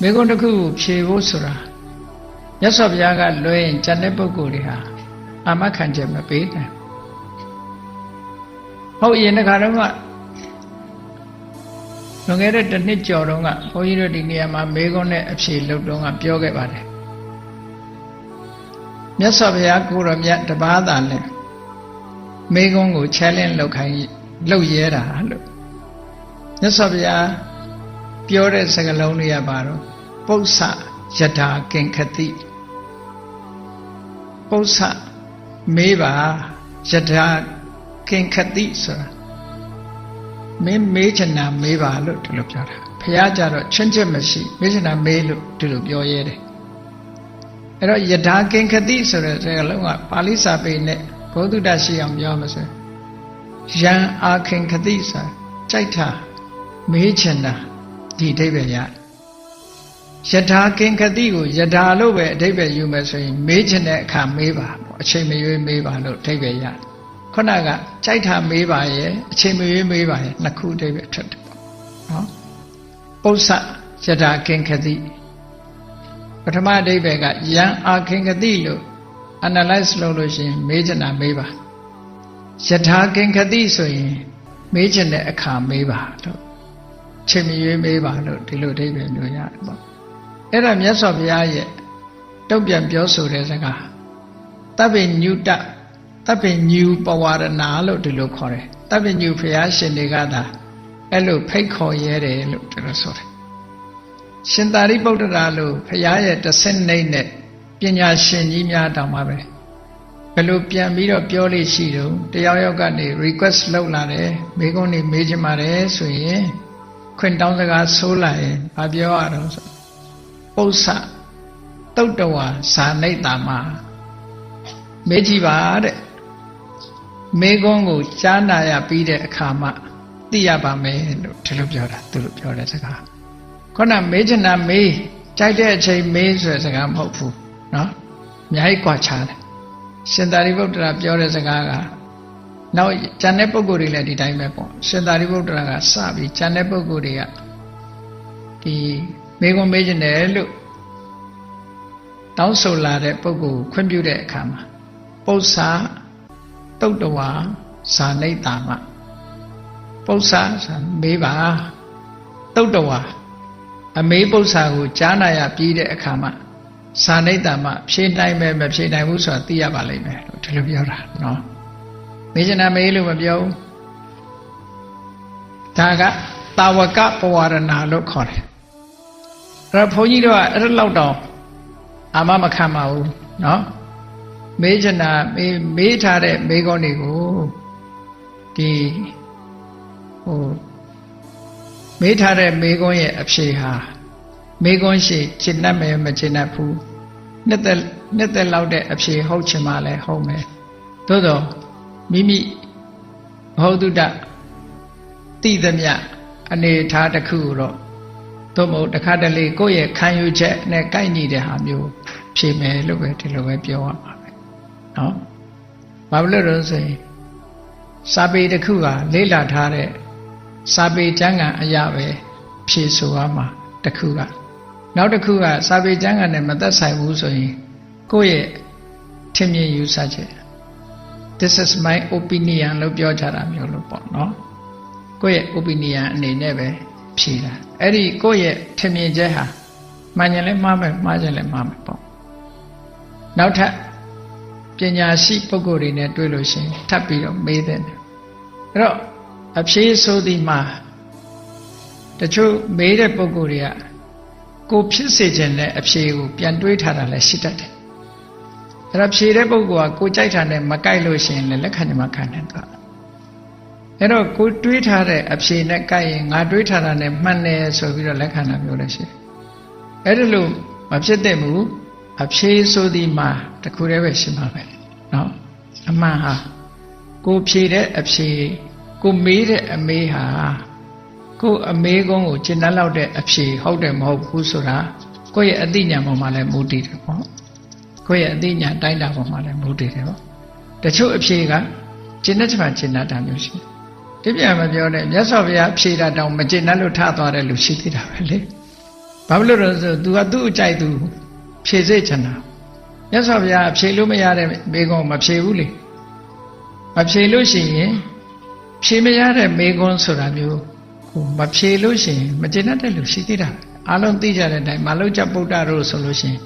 မိကုန်းတစ်ခုကိုဖြေဖို့ဆိုတာမြတ်စွာဘုရားကလွှဲရင်ကျန်တဲ့ပုဂ္ဂိုလ်တွေဟာအာမခံချက်မပေးနိုင်ဟုတ်ရင်တခါတော့ကလွန်ခဲ့တဲ့တစ်နှစ်ကျော်တုန်းကဘုန်းကြီးတို့ဒီနေရာမှာမေကုန်းနဲ့အဖြေလုပ်တော့ကပြောခဲ့ပါတယ်မြတ်စွာဘုရားကိုရောမြတ်တပါးသာလဲမေကုန်းကို challenge လုပ်ခိုင်းလုပ်ရဲတာလို့မြတ်စွာဘုရား ပြောတဲ့စကားလုံးတွေကပါတော့ပု္ပ္ပယထာကင်ခတိပု္ပ္ပမေးပါယထာကင်ခတိဆိုတာမင်းမေးချင်တာမေးပါလို့ဒီလိုပြောတာဘုရားကြတော့ချွင်းချက်မရှိမေးချင်တာမေးလို့ဒီလိုပြောရဲတယ်အဲ့တော့ယထာကင်ခတိဆိုတဲ့စကားလုံးကပါဠိစာပေနဲ့ဘုဒ္ဓတရှိအောင်ပြောမှာဆိုယံအာခင်ခတိဆိုကြိုက်တာမေးချင်တာ ဒီအဓိပ္ပာယ်ရယထာကင်ခတိကိုယထာလို့ပဲအဓိပ္ပာယ်ယူမယ်ဆိုရင်မေးချင်တဲ့အခါမေးပါပေါ့အချိန်မရွေးမေးပါလို့အဓိပ္ပာယ်ရခုနကကြိုက်တာမေးပါရဲ့အချိန်မရွေးမေးပါရဲ့နှစ်ခုအဓိပ္ပာယ်ထွက်တယ်ပေါ့နော်ပု္ပ္ပယထာကင်ခတိပထမအဓိပ္ပာယ်ကယံအာခင်ခတိလို့ analyze လုပ်လို့ရှိရင်မေးချင်တာမေးပါယထာကင်ခတိဆိုရင်မေးချင်တဲ့အခါမေးပါလို့ ချိန်မရွေးမေးပါလို့ဒီလိုအဓိပ္ပာယ်မျိုးရတယ်ပေါ့အဲ့ဒါမြတ်စွာဘုရားရဲ့တုံ့ပြန်ပြောဆိုတဲ့စကားတပ်ပိညုတတပ်ပိညူပဝရဏလို့ဒီလိုခေါ်တယ်တပ်ပိညူဘုရားရှင်တွေကသာအဲ့လိုဖိတ်ခေါ်ရဲတယ်လို့ဒီလိုဆိုတယ်ရှင်သာရိပုတ္တရာလို့ဘုရားရဲ့တဆင့်နှိမ့်နဲ့ပညာရှင်ကြီးများတောင်မှပဲဘယ်လိုပြန်ပြီးတော့ပြောလို့ရှိတော့တယောက်ယောက်ကနေ request လုပ်လာတယ်မိကုန်းနေမေးချင်ပါတယ်ဆိုရင် ခွင့်တောင်းစကားဆိုးလာရင်ဘာပြောရတော့ဆိုပု္ပ္ပတုတ်တဝါဇာနိတ်တာမှာမေးကြည့်ပါတဲ့မေကုန်းကိုကြားနာရပြီးတဲ့အခါမှသိရပါမယ်လို့ဒီလိုပြောတာသူတို့ပြောတဲ့စကားခုနမေးချင်တာမေးကြိုက်တဲ့အချိန်မေးဆိုတဲ့စကားမဟုတ်ဘူးเนาะအများကြီးกว่าခြားတယ်ရှင်သာရိပုတ္တရာပြောတဲ့စကားက နောက်ကျန်တဲ့ပုဂ္ဂိုလ်တွေလည်းဒီတိုင်းပဲပေါ့ရှင်သာရိပုတ္တရာကစပြီးကျန်တဲ့ပုဂ္ဂိုလ်တွေကဒီမေခွန်မေးခြင်းတယ်လို့တောင်းဆိုလာတဲ့ပုဂ္ဂိုလ်ခွင့်ပြုတဲ့အခါမှာပု္ပ္ပာတုတ်တဝါဇာနိတာမပု္ပ္ပာမေးပါတုတ်တဝါအမေးပု္ပ္ပာကိုကြားနာရပြီးတဲ့အခါမှာဇာနိတာမဖြေနိုင်မယ်မဖြေနိုင်ဘူးဆိုတာသိရပါလိမ့်မယ်လို့ဒီလိုပြောတာနော် မေးချင်တာမေးလို့မပြောဘူးဒါကတာဝကပဝရဏလို့ခေါ်တယ်အဲ့တော့ဘုန်းကြီးတို့ကအဲ့လောက်တောင်အာမမခံပါဘူးเนาะမေးချင်တာမေးမေးထားတဲ့မေးခွန်းတွေကိုဒီဟိုမေးထားတဲ့မေးခွန်းရဲ့အဖြေဟာမေးခွန်းရှိရှင်းတတ်မယ်မရှင်းတတ်ဘူးနှစ်သက်နှစ်သက်လောက်တဲ့အဖြေဟုတ်ချင်မှလည်းဟုတ်မယ်သို့တော့ မိမိဘௌဒ္ဓတိသမျှအနေထားတစ်ခုတော့သို့မဟုတ်တခါတလေကိုယ့်ရဲ့ခံယူချက်နဲ့ကိုက်ညီတဲ့ဟာမျိုးဖြေမယ်လို့ပဲဒီလိုပဲပြောရမှာပဲเนาะဘာလို့လဲဆိုရင်စာပေတစ်ခုကလေးလာထားတဲ့စာပေကျမ်းဂန်အရာပဲဖြေဆိုရမှာတစ်ခုကနောက်တစ်ခုကစာပေကျမ်းဂန်နဲ့မသက်ဆိုင်ဘူးဆိုရင်ကိုယ့်ရဲ့ထင်မြင်ယူဆချက် this is my opinion လို့ပြောကြတာမျိုးလို့ပေါ့နော်ကိုယ့်ရဲ့ opinion အနေနဲ့ပဲဖြေတာအဲ့ဒီကိုယ့်ရဲ့ထင်မြင်ချက်ဟာမှန်ရင်လည်းမှားမယ်မှားရင်လည်းမှားမယ်ပေါ့နောက်ထပ်ပညာရှိပုဂ္ဂိုလ်တွေနဲ့တွေ့လို့ရှိရင်ထပ်ပြီးတော့မေးတဲ့အဲ့တော့အဖြေဆိုသည်မှာတချို့မေးတဲ့ပုဂ္ဂိုလ်တွေကကိုဖြစ်စေခြင်းနဲ့အဖြေကိုပြန်တွေးထားတာလည်းရှိတတ်တယ် အဲ့တော့ဖြေတဲ့ပုဂ္ဂိုလ်ကကိုကြိုက်တာနဲ့မကြိုက်လို့ရှိရင်လည်းလက်ခံကြမှာခံတယ်တော့အဲ့တော့ကိုတွေးထားတဲ့အဖြေနဲ့ကြိုက်ရင်ငါတွေးထားတာနဲ့မှန်တယ်ဆိုပြီးတော့လက်ခံတာမျိုးလည်းရှိတယ်အဲ့ဒါလို့မဖြစ်တဲ့မူအဖြေဆိုသည်မှာတခုတည်းပဲရှိမှာပဲเนาะအမှန်ဟာကိုဖြေတဲ့အဖြေကိုမေးတဲ့အမေးဟာကိုအမေးကုန်းကိုကျင့်တတ်လောက်တဲ့အဖြေဟုတ်တယ်မဟုတ်ဘူးဆိုတာကိုယ့်ရဲ့အသိဉာဏ်ပေါ်မှာလည်းမူတည်တယ်ပေါ့ ကိုယ့်ရဲ့အသိဉာဏ်တိုင်းတာပေါ်မှာလည်းမူတည်တယ်ပေါ့တချို့အဖြေကကျင့်တတ်ချင်မှကျင့်တတ်တာမျိုးရှိတယ်ဒီပြန်မပြောနဲ့မြတ်စွာဘုရားဖြေတာတောင်မကျင့်တတ်လို့ထသွားတဲ့လူရှိသေးတာပဲလေဘာဖြစ်လို့လဲဆို तू ကသူ့အကြိုက်သူဖြေစေချင်တာမြတ်စွာဘုရားဖြေလို့မရတဲ့မိကုံမဖြေဘူးလေမဖြေလို့ရှိရင်ဖြေမရတဲ့မိကုံဆိုတာမျိုးဟိုမဖြေလို့ရှိရင်မကျေနပ်တဲ့လူရှိသေးတာအားလုံးသိကြတဲ့အတိုင်းမလုတ်ကြပုဒ္ဒတို့ဆိုလို့ရှိရင်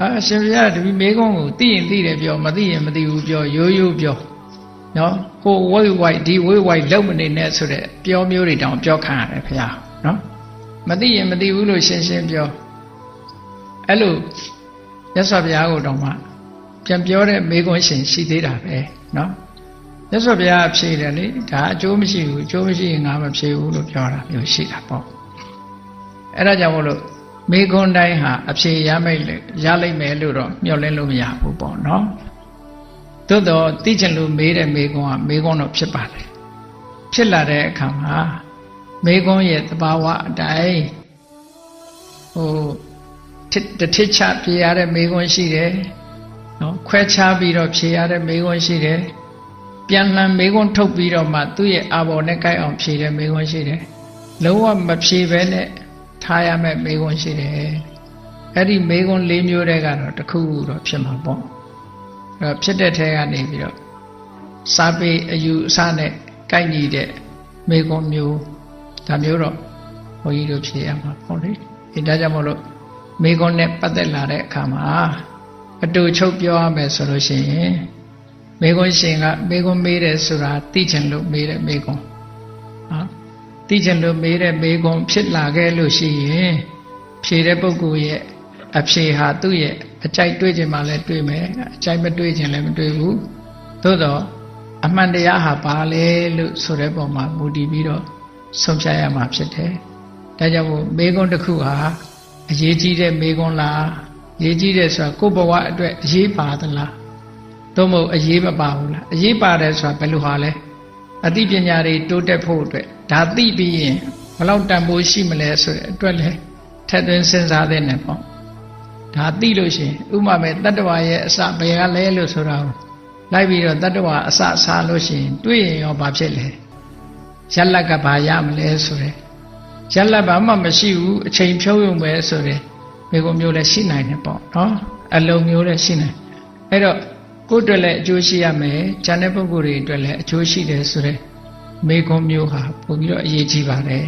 အာအရှင်ဘုရားဒီမိကုံကိုသိရင်သိတယ်ပြောမသိရင်မသိဘူးပြောရိုးရိုးပြောနော်ဟိုဝိုက်ဝိုက်ဒီဝိုက်ဝိုက်လုံးမနေနဲ့ဆိုတဲ့ပြောမျိုးတွေတောင်ပြောခံရတယ်ဘုရားနော်မသိရင်မသိဘူးလို့ရှင်းရှင်းပြောအဲ့လိုရသော်ဘုရားကိုတော့မှပြန်ပြောတဲ့မေခွန်းရှင်ရှိသေးတာပဲနော်ရသော်ဘုရားဖြေတယ်လေဒါအကျိုးမရှိဘူးအကျိုးမရှိရင်ငါမဖြေဘူးလို့ပြောတာမျိုးရှိတာပေါ့အဲ့ဒါကြောင့်မို့လို့ မေခွန်းတိုင်းဟာအဖြေရမိတ်လေရလိမ့်မယ်လို့တော့မျှော်လင့်လို့မရဘူးပေါ့နော်သို့တော့သိချင်လို့မေးတဲ့မေခွန်းကမေခွန်းတော့ဖြစ်ပါတယ်ဖြစ်လာတဲ့အခါမှာမေခွန်းရဲ့သဘာဝအတိုင်းဟိုတစ်တစ်ထစ်ချဖြေရတဲ့မေခွန်းရှိတယ်နော်ခွဲခြားပြီးတော့ဖြေရတဲ့မေခွန်းရှိတယ်ပြန်လှန်မေခွန်းထုတ်ပြီးတော့မှသူ့ရဲ့အာဘော်နဲ့ကြိုက်အောင်ဖြေတဲ့မေခွန်းရှိတယ်လုံးဝမဖြေဘဲနဲ့ ထားရမယ့်မေခွန်းရှိတယ်အဲ့ဒီမေခွန်း၄မျိုးတည်းကတော့တစ်ခုခုတော့ဖြစ်မှာပေါ့အဲ့တော့ဖြစ်တဲ့ထဲကနေပြီးတော့စာပေအယူအဆနဲ့ကိုက်ညီတဲ့မေခွန်းမျိုးဒါမျိုးတော့ဘုန်းကြီးတို့ဖြေရမှာပေါ့လေအဲဒါကြောင့်မလို့မေခွန်းနဲ့ပတ်သက်လာတဲ့အခါမှာအတူချုပ်ပြောရမယ်ဆိုလို့ရှိရင်မေခွန်းရှင်ကမေခွန်းမေးတယ်ဆိုတာသိချင်လို့မေးတဲ့မေခွန်းနော် သိချင်လို့မေးတဲ့မေခွန်းဖြစ်လာခဲ့လို့ရှိရင်ဖြေတဲ့ပုဂ္ဂိုလ်ရဲ့အဖြေဟာသူ့ရဲ့အကြိုက်တွေးခြင်းမှလည်းတွေးမယ်အကြိုက်မတွေးခြင်းလည်းမတွေးဘူးသို့တော့အမှန်တရားဟာဘာလဲလို့ဆိုတဲ့ပုံမှာမူတည်ပြီးတော့ဆုံးဖြတ်ရမှာဖြစ်တယ်ဒါကြောင့်မို့မေခွန်းတစ်ခုဟာအရေးကြီးတဲ့မေခွန်းလားရေးကြီးတယ်ဆိုတာကိုယ့်ဘဝအတွက်အရေးပါသလားသို့မဟုတ်အရေးမပါဘူးလားအရေးပါတယ်ဆိုတာဘယ်လိုဟာလဲ အသိပညာတွေတိုးတက်ဖို့အတွက်ဒါသိပြီးရင်ဘယ်လောက်တန်ဖိုးရှိမလဲဆိုတဲ့အတွက်လဲထက်သွင်းစဉ်းစားသင့်တယ်ပေါ့ဒါသိလို့ရှိရင်ဥမာမဲ့တတ္တဝါရဲ့အစဘယ်ကလဲလို့ဆိုတာကိုလိုက်ပြီးတော့တတ္တဝါအစစားလို့ရှိရင်တွေ့ရင်ရောဘာဖြစ်လဲရလက်ကဘာရမလဲဆိုတဲ့ရလက်ဘာမှမရှိဘူးအချိန်ဖြုံးရုံပဲဆိုတဲ့မိကုံမျိုးလည်းရှိနိုင်တယ်ပေါ့နော်အလုံးမျိုးလည်းရှိနိုင်အဲ့တော့ ကိုယ့်အတွက်လည်းအကျိုးရှိရမယ်ဉာဏ်တဲ့ပုဂ္ဂိုလ်တွေအတွက်လည်းအကျိုးရှိတယ်ဆိုတဲ့မိကုံမျိုးဟာပို့ပြီးတော့အရေးကြီးပါတယ်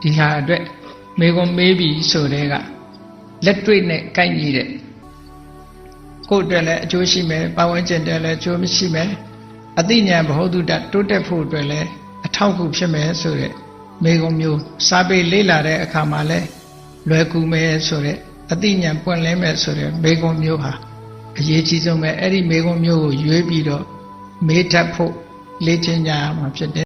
ဒီဟာအတွက်မိကုံမေးပြီးဆိုတဲ့ကလက်တွေ့နဲ့ကိုက်ညီတဲ့ကိုယ့်အတွက်လည်းအကျိုးရှိမယ်ပတ်ဝန်းကျင်အတွက်လည်းအကျိုးမရှိမယ်အသိဉာဏ်ဘ ਹੁ တုတတိုးတက်ဖို့အတွက်လည်းအထောက်အကူဖြစ်မယ်ဆိုတဲ့မိကုံမျိုးစာပေလေ့လာတဲ့အခါမှာလည်းလွယ်ကူမယ်ဆိုတဲ့အသိဉာဏ်ပွင့်လင်းမယ်ဆိုတဲ့မိကုံမျိုးဟာ အရေးကြီးဆုံးပဲအဲ့ဒီမိကုံမျိုးကိုရွေးပြီးတော့မေးတတ်ဖို့လေ့ကျင့်ကြရမှာဖြစ်တယ်